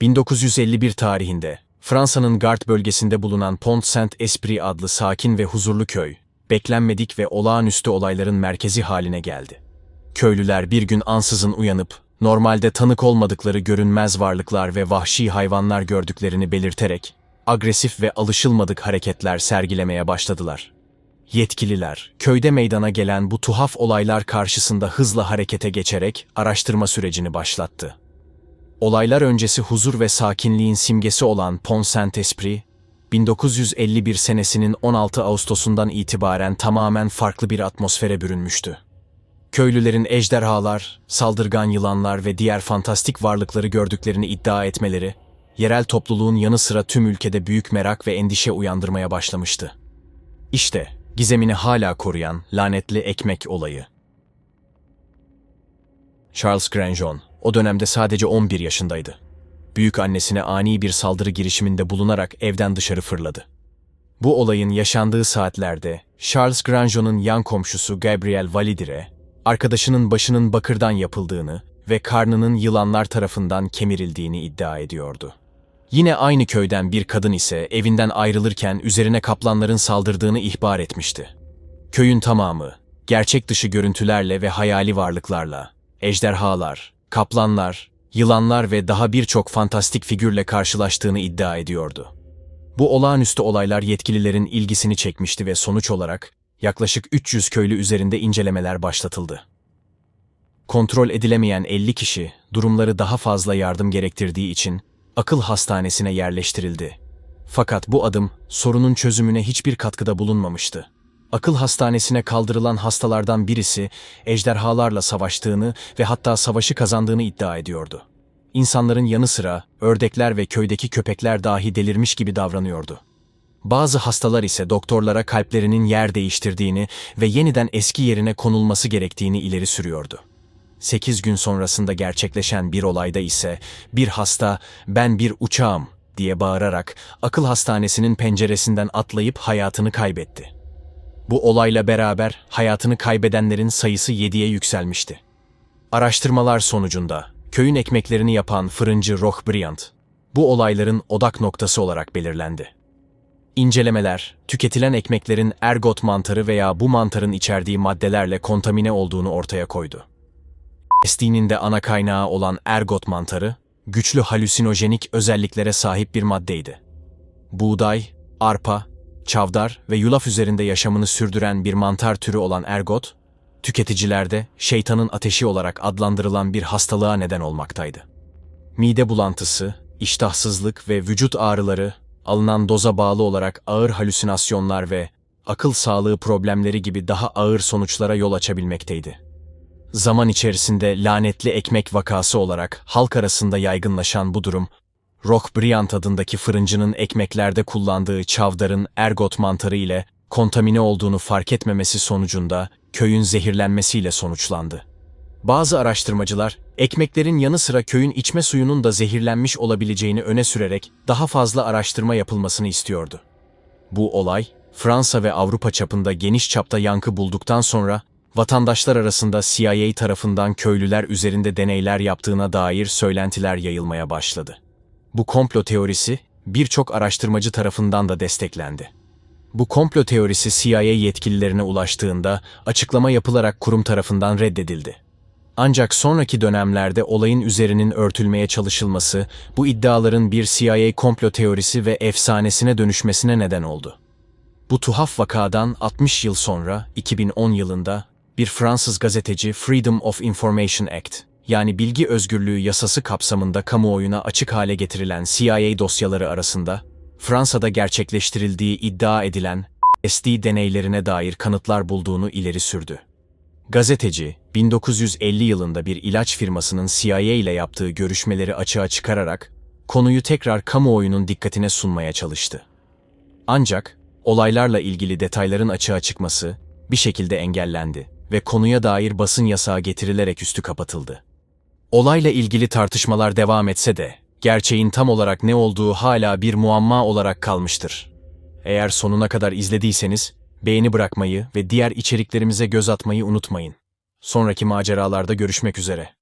1951 tarihinde Fransa'nın Gard bölgesinde bulunan Pont Saint-Esprit adlı sakin ve huzurlu köy, beklenmedik ve olağanüstü olayların merkezi haline geldi. Köylüler bir gün ansızın uyanıp, normalde tanık olmadıkları görünmez varlıklar ve vahşi hayvanlar gördüklerini belirterek, agresif ve alışılmadık hareketler sergilemeye başladılar. Yetkililer, köyde meydana gelen bu tuhaf olaylar karşısında hızla harekete geçerek araştırma sürecini başlattı. Olaylar öncesi huzur ve sakinliğin simgesi olan Pont Saint-Esprit, 1951 senesinin 16 Ağustos'undan itibaren tamamen farklı bir atmosfere bürünmüştü. Köylülerin ejderhalar, saldırgan yılanlar ve diğer fantastik varlıkları gördüklerini iddia etmeleri, yerel topluluğun yanı sıra tüm ülkede büyük merak ve endişe uyandırmaya başlamıştı. İşte gizemini hala koruyan lanetli ekmek olayı. Charles Granjon o dönemde sadece 11 yaşındaydı. Büyük annesine ani bir saldırı girişiminde bulunarak evden dışarı fırladı. Bu olayın yaşandığı saatlerde Charles Granjon'un yan komşusu Gabriel Validire, arkadaşının başının bakırdan yapıldığını ve karnının yılanlar tarafından kemirildiğini iddia ediyordu. Yine aynı köyden bir kadın ise evinden ayrılırken üzerine kaplanların saldırdığını ihbar etmişti. Köyün tamamı, gerçek dışı görüntülerle ve hayali varlıklarla, ejderhalar, kaplanlar, yılanlar ve daha birçok fantastik figürle karşılaştığını iddia ediyordu. Bu olağanüstü olaylar yetkililerin ilgisini çekmişti ve sonuç olarak yaklaşık 300 köylü üzerinde incelemeler başlatıldı. Kontrol edilemeyen 50 kişi durumları daha fazla yardım gerektirdiği için akıl hastanesine yerleştirildi. Fakat bu adım sorunun çözümüne hiçbir katkıda bulunmamıştı. Akıl hastanesine kaldırılan hastalardan birisi ejderhalarla savaştığını ve hatta savaşı kazandığını iddia ediyordu. İnsanların yanı sıra ördekler ve köydeki köpekler dahi delirmiş gibi davranıyordu. Bazı hastalar ise doktorlara kalplerinin yer değiştirdiğini ve yeniden eski yerine konulması gerektiğini ileri sürüyordu. 8 gün sonrasında gerçekleşen bir olayda ise bir hasta ben bir uçağım diye bağırarak akıl hastanesinin penceresinden atlayıp hayatını kaybetti. Bu olayla beraber hayatını kaybedenlerin sayısı 7'ye yükselmişti. Araştırmalar sonucunda köyün ekmeklerini yapan fırıncı Roch Bryant bu olayların odak noktası olarak belirlendi. İncelemeler, tüketilen ekmeklerin ergot mantarı veya bu mantarın içerdiği maddelerle kontamine olduğunu ortaya koydu. Estiğinin de ana kaynağı olan ergot mantarı, güçlü halüsinojenik özelliklere sahip bir maddeydi. Buğday, arpa, çavdar ve yulaf üzerinde yaşamını sürdüren bir mantar türü olan ergot, tüketicilerde şeytanın ateşi olarak adlandırılan bir hastalığa neden olmaktaydı. Mide bulantısı, iştahsızlık ve vücut ağrıları, alınan doza bağlı olarak ağır halüsinasyonlar ve akıl sağlığı problemleri gibi daha ağır sonuçlara yol açabilmekteydi. Zaman içerisinde lanetli ekmek vakası olarak halk arasında yaygınlaşan bu durum, Rock Bryant adındaki fırıncının ekmeklerde kullandığı çavdarın ergot mantarı ile kontamine olduğunu fark etmemesi sonucunda köyün zehirlenmesiyle sonuçlandı. Bazı araştırmacılar, ekmeklerin yanı sıra köyün içme suyunun da zehirlenmiş olabileceğini öne sürerek daha fazla araştırma yapılmasını istiyordu. Bu olay, Fransa ve Avrupa çapında geniş çapta yankı bulduktan sonra vatandaşlar arasında CIA tarafından köylüler üzerinde deneyler yaptığına dair söylentiler yayılmaya başladı. Bu komplo teorisi birçok araştırmacı tarafından da desteklendi. Bu komplo teorisi CIA yetkililerine ulaştığında açıklama yapılarak kurum tarafından reddedildi. Ancak sonraki dönemlerde olayın üzerinin örtülmeye çalışılması bu iddiaların bir CIA komplo teorisi ve efsanesine dönüşmesine neden oldu. Bu tuhaf vakadan 60 yıl sonra 2010 yılında bir Fransız gazeteci Freedom of Information Act yani bilgi özgürlüğü yasası kapsamında kamuoyuna açık hale getirilen CIA dosyaları arasında Fransa'da gerçekleştirildiği iddia edilen SD deneylerine dair kanıtlar bulduğunu ileri sürdü. Gazeteci, 1950 yılında bir ilaç firmasının CIA ile yaptığı görüşmeleri açığa çıkararak konuyu tekrar kamuoyunun dikkatine sunmaya çalıştı. Ancak olaylarla ilgili detayların açığa çıkması bir şekilde engellendi ve konuya dair basın yasağı getirilerek üstü kapatıldı. Olayla ilgili tartışmalar devam etse de gerçeğin tam olarak ne olduğu hala bir muamma olarak kalmıştır. Eğer sonuna kadar izlediyseniz beğeni bırakmayı ve diğer içeriklerimize göz atmayı unutmayın. Sonraki maceralarda görüşmek üzere.